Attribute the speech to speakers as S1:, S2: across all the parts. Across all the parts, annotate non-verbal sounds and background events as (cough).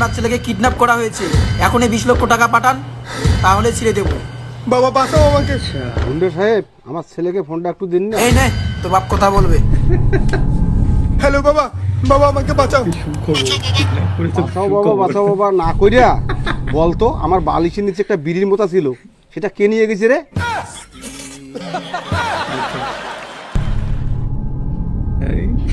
S1: আপনার ছেলেকে কিডন্যাপ করা হয়েছে। এখনই বিশ লক্ষ টাকা পাঠান তাহলে ছেড়ে দেবো।
S2: বাবা বাঁচাও আমাকে।
S3: গুন্ডে সাহেব আমার ছেলেকে ফোনটা একটু দিন না।
S1: এই নে তো বাপ কথা বলবে।
S2: হ্যালো বাবা বাবা আমাকে বাঁচাও।
S3: বাঁচাও বাবা বাঁচাও বাবা না কইরা। বলতো আমার বালিশের নিচে একটা বিড়ির মতো ছিল। সেটা কে নিয়ে গেছে রে? (laughs)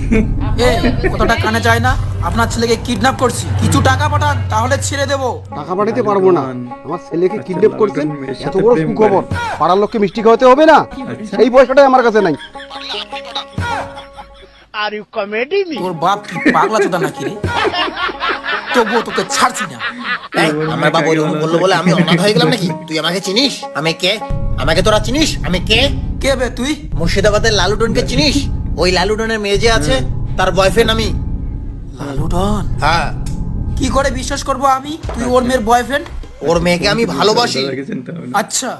S3: (laughs)
S1: এ কতটা কানে যায় না? আপনার ছেলেকে কিডন্যাপ করছি। কিছু টাকা পাঠান তাহলে ছেড়ে দেবো।
S3: টাকা পাঠাতে পারব না। আমার ছেলেকে কিডন্যাপ করছে
S4: লোকজন মেয়ের
S3: এত বড় সুখবর। পাড়ার লোককে মিষ্টি খাওয়াতে হবে না? এই পয়সাটাই আমার কাছে নাই।
S1: তোর বাপ কি পাগলা চোদা নাকি রে? তবুও তোকে ছাড়ছি না।
S5: আমার বাবা ওইরকম বলল বলে আমি অনাথ হয়ে গেলাম নাকি? তুই আমাকে চিনিস? আমি কে? আমাকে তোরা চিনিস? আমি কে?
S1: কে বে তুই?
S5: মুর্শিদাবাদের লালুডনকে চিনিস? ওই লালুডনের মেয়ে যে আছে তার বয়ফ্রেন্ড আমি।
S1: লালুডন?
S5: হ্যাঁ।
S1: কি করে বিশ্বাস করব আমি? তুই ওর মেয়ের বয়ফ্রেন্ড
S5: ওর মেয়েকে আমি ভালোবাসি।
S1: আচ্ছা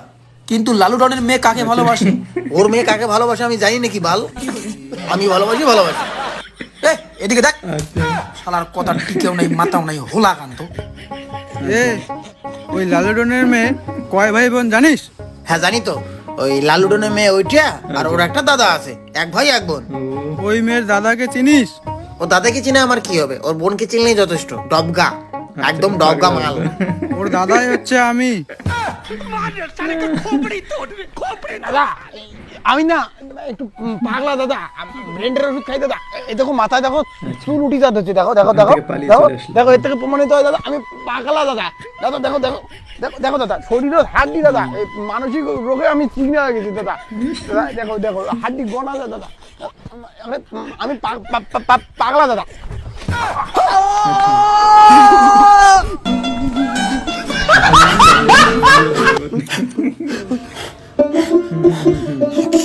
S1: কিন্তু লালুডনের মেয়ে কাকে ভালোবাসে?
S5: ওর মেয়ে কাকে ভালোবাসে আমি জানি নাকি বাল। আমি ভালোবাসি ভালোবাসি।
S1: এদিকে দেখ। শালার কথা টিকেও নাই মাথাও নাই হোলা কান্ত।
S2: এ ওই লালুডনের মেয়ে কয় ভাই বোন জানিস?
S5: হ্যাঁ জানি তো। ওই লালুডনের মেয়ে ওইটা আর ওর একটা দাদা আছে এক ভাই এক বোন।
S2: ওই মেয়ের দাদাকে চিনিস?
S5: ও দাদাকে চিনে আমার কি হবে? ওর বোনকে চিনলেই যথেষ্ট ডবগা একদম ডবগা মাল।
S2: ওর দাদাই হচ্ছে আমি।
S6: দাদা আমি না একটু পাগলা দাদা ব্রেন্ডের ওষুধ খাই দাদা। এই দেখো মাথায় দেখো চুল উঠি যাচ্ছে দেখো দেখো দেখো দেখো দেখো এর থেকে প্রমাণিত হয় দাদা আমি পাগলা দাদা। দেখো দেখো দেখো। দেখো দেখো দাদা শরীরের হাড্ডি দাদা মানসিক রোগে আমি চিনে হয়ে গেছি দাদা। দেখো দেখো হাড্ডি গোনা যায় দাদা। আমি পাগলা দাদা।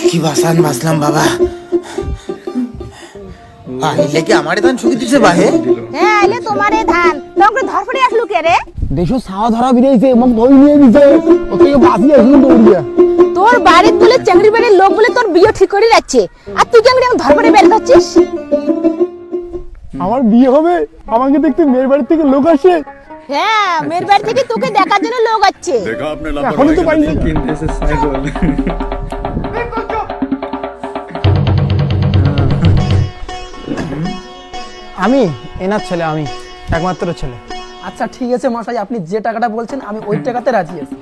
S5: কি বাসান বাসলাম বাবা। আহিলে কি আমারে ধান শুকি দিছে বাহে।
S7: হ্যাঁ এলে তোমারে ধান। তোমাকে ধরফড়ে আসলু কে রে?
S6: দেশো সাওয়া ধরা বেরিয়েছে এবং ধরে নিয়ে দিছে ও থেকে বাঁচিয়ে আসলো দৌড়িয়ে
S7: তোর বাড়ির বলে চাকরি বাড়ির লোক বলে তোর বিয়ে ঠিক করে যাচ্ছে। আর তুই এখন ধরফড়ে বের করছিস
S6: আমার বিয়ে হবে আমাকে দেখতে মেয়ের বাড়ি থেকে লোক আসে।
S7: হ্যাঁ মেয়ের বাড়ি থেকে তোকে দেখার জন্য লোক আছে
S6: এখনই তো পাইনি।
S4: কিনতে এসে সাইকেল।
S6: আমি এনার ছেলে আমি একমাত্র ছেলে।
S8: আচ্ছা ঠিক আছে মশাই আপনি যে টাকাটা বলছেন আমি ওই টাকাতে রাজি আছি।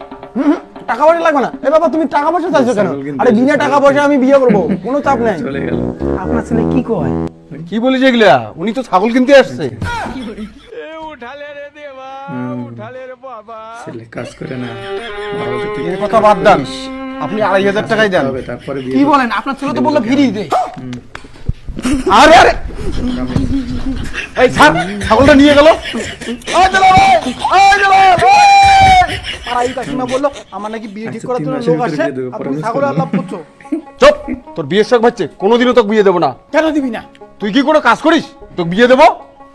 S6: টাকা পয়সা লাগবে না। এ বাবা তুমি টাকা পয়সা চাইছো কেন?
S4: ছাগল
S6: আরে বিনা টাকা পয়সা আমি বিয়ে করব (laughs) কোনো চাপ নাই।
S4: চলে গেল।
S8: আপনার ছেলে কি কয়?
S3: কি বলিস এগুলা? উনি তো ছাগল কিনতে আসছে।
S4: ছেলে কাজ করে না। বাবা তো তুই
S3: এর কথা বাদ দেন। আপনি আড়াই হাজার টাকাই দেন।
S4: হবে তারপরে
S8: কি বলেন? আপনার ছেলে তো বলল ফিরিয়ে দে।
S3: আরে আরে এই ছাগ ছাগলটা নিয়ে গেল।
S8: কাকিমা বলল আমার নাকি বিয়ে ঠিক
S4: আচ্ছা,
S8: করার জন্য লোক আসে আর তুমি
S4: বুঝতে
S8: ছাগলের করছ।
S3: চুপ তোর বিয়ের শখ বাচ্চে কোনোদিনও তোকে বিয়ে দেবো না।
S8: কেন দিবি না?
S3: তুই কি কোনো কাজ করিস? তোকে বিয়ে দেবো?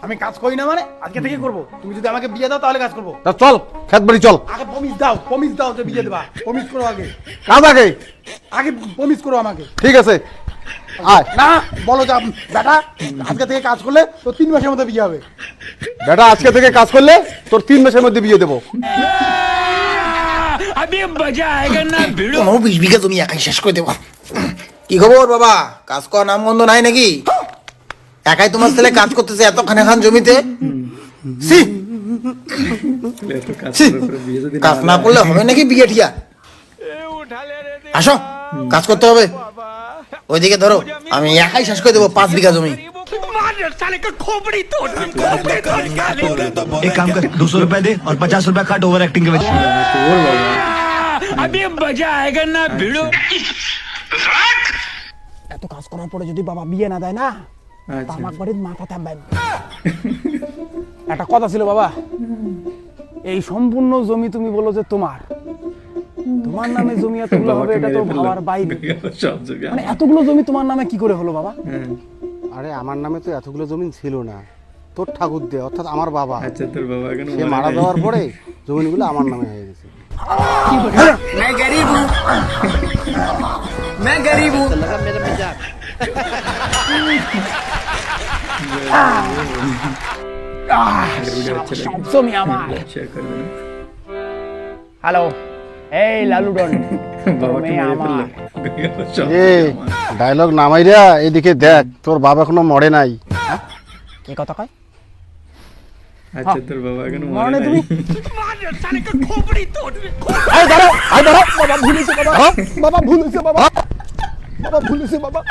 S8: আমি কাজ করি না মানে আজকে থেকে করব। তুমি যদি আমাকে বিয়ে দাও তাহলে কাজ করব।
S3: তা চল খেত বাড়ি চল।
S8: আগে প্রমিস দাও প্রমিস দাও যে বিয়ে দেবা। (laughs) প্রমিস করো আগে।
S3: কাজ আগে।
S8: আগে প্রমিস করো আমাকে।
S3: ঠিক আছে আয়।
S8: না বলো যে বেটা আজকে থেকে কাজ করলে তো তিন মাসের মধ্যে বিয়ে হবে।
S3: বেটা আজকে থেকে কাজ করলে তোর তিন মাসের মধ্যে বিয়ে দেবো।
S5: বিশ বিঘা তুমি একাই শেষ করে দেবো। কি খবর বাবা? কাজ করার নাম গন্ধ নাই নাকি? একাই তোমার ছেলে কাজ করতেছে এত খানে খান জমিতে? সি!
S4: করে করে
S5: কাজ না করলে হবে নাকি বিয়ে ঠিয়া? আসো কাজ করতে হবে। ওইদিকে ধরো আমি একাই শেষ করে দেবো পাঁচ বিঘা জমি
S9: एक काम कर दो सौ रुपए दे और पचास रुपए काट ओवर एक्टिंग के वजह
S4: তোর বাবা
S6: এত কাজ করার পরে যদি বাবা বিয়ে না দেয় না তা
S4: আচ্ছা
S6: আমার বাড়ির মাথা থাকবে একটা কথা ছিল বাবা এই সম্পূর্ণ জমি তুমি বলো যে তোমার তোমার নামে জমি এতগুলো হবে এটা তো ভাবার বাইরে। মানে এতগুলো জমি তোমার নামে কি করে হলো বাবা?
S4: হ্যাঁ।
S3: আরে আমার নামে তো এতগুলো জমিন ছিল না। তোর ঠাকুর দে অর্থাৎ আমার বাবা।
S4: আচ্ছা তোর বাবা এখন
S3: সে মারা যাওয়ার পরে জমিনগুলো আমার নামে হয়ে গেছে।
S6: তুমি আমার
S4: শেয়ার করে দেবেন
S6: হ্যালো এই লালুডন
S4: বাবাকে
S6: তুমি আমার।
S4: ফেললে সব
S3: লালু
S4: ডন
S3: ডায়লগ নামাইরা এদিকে দেখ তোর বাবা এখনও মরে নাই।
S6: কি কথা কয়?
S4: আচ্ছা তোর বাবা এখনও মরে নাই।
S6: তুমি দাঁড়াও আয় দাঁড়াও বাবা বাবা। বাবা ভুল বাবা। বাবা ভুলেছে বাবা।